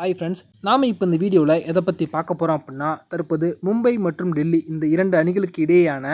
Hi friends நாம் இப்போ இந்த வீடியோவில் எதை பற்றி பார்க்க போகிறோம் அப்படின்னா தற்போது மும்பை மற்றும் டெல்லி இந்த இரண்டு அணிகளுக்கு இடையேயான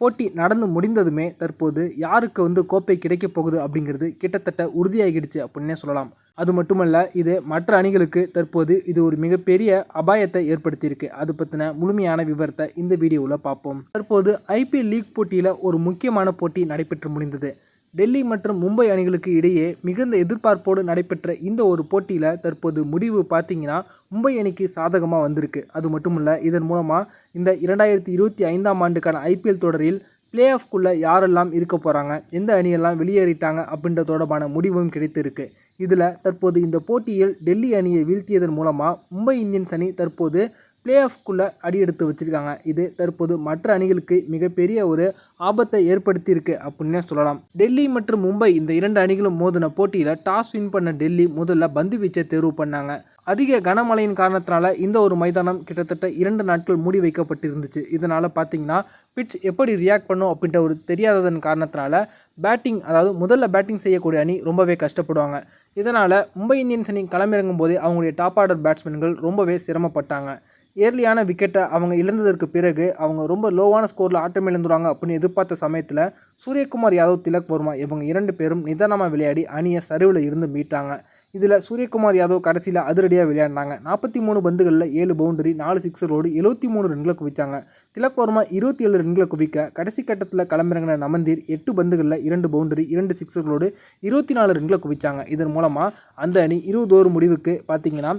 போட்டி நடந்து முடிந்ததுமே தற்போது யாருக்கு வந்து கோப்பை கிடைக்கப் போகுது அப்படிங்கிறது கிட்டத்தட்ட உறுதியாகிடுச்சு அப்படின்னே சொல்லலாம். அது மட்டுமல்ல இது மற்ற அணிகளுக்கு தற்போது இது ஒரு மிகப்பெரிய அபாயத்தை ஏற்படுத்தியிருக்கு. அது பற்றின முழுமையான விவரத்தை இந்த வீடியோவில் பார்ப்போம். தற்போது ஐபிஎல் லீக் போட்டியில் ஒரு முக்கியமான போட்டி நடைபெற்று முடிந்தது. டெல்லி மற்றும் மும்பை அணிகளுக்கு இடையே மிகுந்த எதிர்பார்ப்போடு நடைபெற்ற இந்த ஒரு போட்டியில் தற்போது முடிவு பார்த்தீங்கன்னா மும்பை அணிக்கு சாதகமாக வந்திருக்கு. அது மட்டும் இல்லை இதன் மூலமாக இந்த இரண்டாயிரத்தி இருபத்தி ஐந்தாம் ஆண்டுக்கான ஐபிஎல் தொடரில் பிளே ஆஃப்குள்ளே யாரெல்லாம் இருக்க போகிறாங்க எந்த அணியெல்லாம் வெளியேறிட்டாங்க அப்படின்ற தொடர்பான முடிவும் கிடைத்திருக்கு. இதில் தற்போது இந்த போட்டியில் டெல்லி அணியை வீழ்த்தியதன் மூலமாக மும்பை இந்தியன்ஸ் அணி தற்போது பிளே ஆஃப்குள்ளே அடி எடுத்து வச்சுருக்காங்க. இது தற்போது மற்ற அணிகளுக்கு மிகப்பெரிய ஒரு ஆபத்தை ஏற்படுத்தியிருக்கு அப்படின்னே சொல்லலாம். டெல்லி மற்றும் மும்பை இந்த இரண்டு அணிகளும் மோதின போட்டியில் டாஸ் வின் பண்ண டெல்லி முதல்ல பந்து வீச்சை தேர்வு பண்ணாங்க. அதிக கனமழையின் காரணத்தினால இந்த ஒரு மைதானம் கிட்டத்தட்ட இரண்டு நாட்கள் மூடி வைக்கப்பட்டிருந்துச்சு. இதனால் பார்த்தீங்கன்னா பிட்ச் எப்படி ரியாக்ட் பண்ணும் அப்படின்ற ஒரு தெரியாததன் காரணத்தினால பேட்டிங் அதாவது முதல்ல பேட்டிங் செய்யக்கூடிய அணி ரொம்பவே கஷ்டப்படுவாங்க. இதனால் மும்பை இந்தியன்ஸ் அணி களமிறங்கும் போதே அவங்களுடைய டாப் ஆர்டர் பேட்ஸ்மேன்கள் ரொம்பவே சிரமப்பட்டாங்க. ஏர்லியான விக்கெட்டை அவங்க இழந்ததற்கு பிறகு அவங்க ரொம்ப லோவான ஸ்கோரில் ஆட்டம் இழந்துருவாங்க அப்படின்னு எதிர்பார்த்த சமயத்தில் சூரியகுமார் யாதவ் திலக் வர்மா இவங்க இரண்டு பேரும் நிதானமாக விளையாடி அணியை சரிவில் இருந்து மீட்டாங்க. இதில் சூரியகுமார் யாதவ் கடைசியில் அதிரடியாக விளையாடினாங்க. நாற்பத்தி மூணு பந்துகளில் ஏழு பவுண்டரி நாலு சிக்ஸரோடு எழுபத்தி மூணு ரன்களை குவிச்சாங்க. திலக் வர்மா இருபத்தி ஏழு ரன்களை குவிக்க கடைசி கட்டத்தில் களமிறங்கின நமந்தீர் எட்டு பந்துகளில் இரண்டு பவுண்டரி இரண்டு சிக்ஸர்களோடு இருபத்தி நாலு ரன்களை குவிச்சாங்க. இதன் மூலமாக அந்த அணி இருபதோரு முடிவுக்கு பார்த்தீங்கன்னா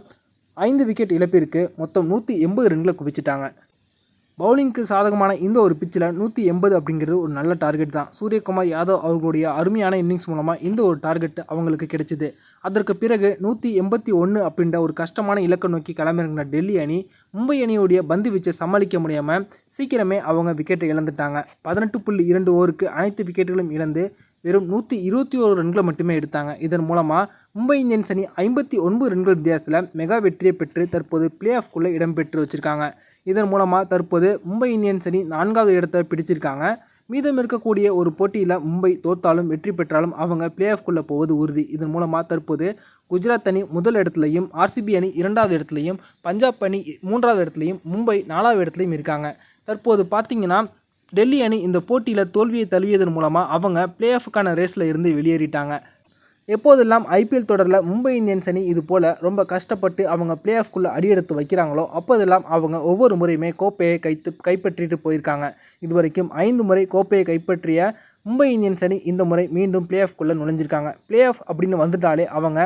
ஐந்து விக்கெட் இழப்பிற்கு மொத்தம் நூற்றி எண்பது ரன்களை குவிச்சிட்டாங்க. பவுலிங்க்கு சாதகமான இந்த ஒரு பிச்சில் நூற்றி எண்பது அப்படிங்கிறது ஒரு நல்ல டார்கெட் தான். சூரியகுமார் யாதவ் அவர்களுடைய அருமையான இன்னிங்ஸ் மூலமாக இந்த ஒரு டார்கெட் அவங்களுக்கு கிடைச்சிது. அதற்கு பிறகு நூற்றி எண்பத்தி ஒன்று அப்படின்ற ஒரு கஷ்டமான இலக்கை நோக்கி கிளம்பிருந்த டெல்லி அணி மும்பை அணியுடைய பந்து வீச்சை சமாளிக்க முடியாமல் சீக்கிரமே அவங்க விக்கெட்டை இழந்துட்டாங்க. பதினெட்டு புள்ளி இரண்டு ஓவருக்கு அனைத்து விக்கெட்டுகளும் இழந்து வெறும் நூற்றி இருபத்தி ஒரு ரன்களை மட்டுமே எடுத்தாங்க. இதன் மூலமாக மும்பை இந்தியன்ஸ் அணி ஐம்பத்தி ஒன்பது ரன்கள் வித்தியாசத்தில் மெகா வெற்றியை பெற்று தற்போது பிளே ஆஃப்குள்ளே இடம்பெற்று வச்சுருக்காங்க. இதன் மூலமாக தற்போது மும்பை இந்தியன்ஸ் அணி நான்காவது இடத்தை பிடிச்சிருக்காங்க. மீதம் இருக்கக்கூடிய ஒரு போட்டியில் மும்பை தோத்தாலும் வெற்றி பெற்றாலும் அவங்க பிளே ஆஃப்குள்ளே போவது உறுதி. இதன் மூலமாக தற்போது குஜராத் அணி முதல் இடத்துலையும் ஆர்சிபி அணி இரண்டாவது இடத்துலையும் பஞ்சாப் அணி மூன்றாவது இடத்துலையும் மும்பை நாலாவது இடத்துலையும் இருக்காங்க. தற்போது பார்த்திங்கன்னா டெல்லி அணி இந்த போட்டியில் தோல்வியை தழுவியதன் மூலமாக அவங்க பிளே ஆஃபுக்கான ரேஸில் இருந்து வெளியேறிட்டாங்க. எப்போதெல்லாம் ஐபிஎல் தொடரில் மும்பை இந்தியன்ஸ் அணி இது போல் ரொம்ப கஷ்டப்பட்டு அவங்க பிளே ஆஃப்குள்ளே அடியெடுத்து வைக்கிறாங்களோ அப்போதெல்லாம் அவங்க ஒவ்வொரு முறையுமே கோப்பையை கைத்து கைப்பற்றிட்டு போயிருக்காங்க. இது வரைக்கும் ஐந்து முறை கோப்பையை கைப்பற்றிய மும்பை இந்தியன்ஸ் அணி இந்த முறை மீண்டும் பிளே ஆஃப்குள்ளே நுழைஞ்சிருக்காங்க. பிளே ஆஃப் அப்படின்னு வந்துட்டாலே அவங்க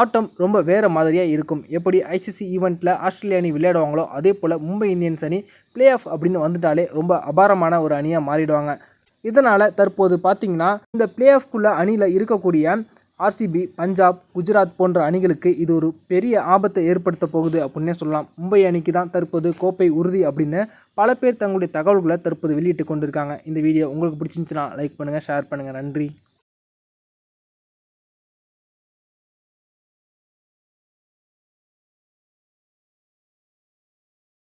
ஆட்டம் ரொம்ப வேறு மாதிரியாக இருக்கும். எப்படி ஐசிசி ஈவெண்ட்டில் ஆஸ்திரேலிய அணி விளையாடுவாங்களோ அதே போல் மும்பை இந்தியன்ஸ் அணி பிளே ஆஃப் அப்படின்னு வந்துட்டாலே ரொம்ப அபாரமான ஒரு அணியாக மாறிடுவாங்க. இதனால் தற்போது பார்த்திங்கன்னா இந்த பிளே ஆஃப்குள்ளே அணியில் இருக்கக்கூடிய ஆர்சிபி பஞ்சாப் குஜராத் போன்ற அணிகளுக்கு இது ஒரு பெரிய ஆபத்தை ஏற்படுத்த போகுது அப்படின்னே சொல்லலாம். மும்பை அணிக்கு தான் தற்போது கோப்பை உறுதி அப்படின்னு பல பேர் தங்களுடைய தகவல்களை தற்போது வெளியிட்டு கொண்டிருக்காங்க. இந்த வீடியோ உங்களுக்கு பிடிச்சிருந்துச்சுன்னா லைக் பண்ணுங்கள் ஷேர் பண்ணுங்கள் நன்றி.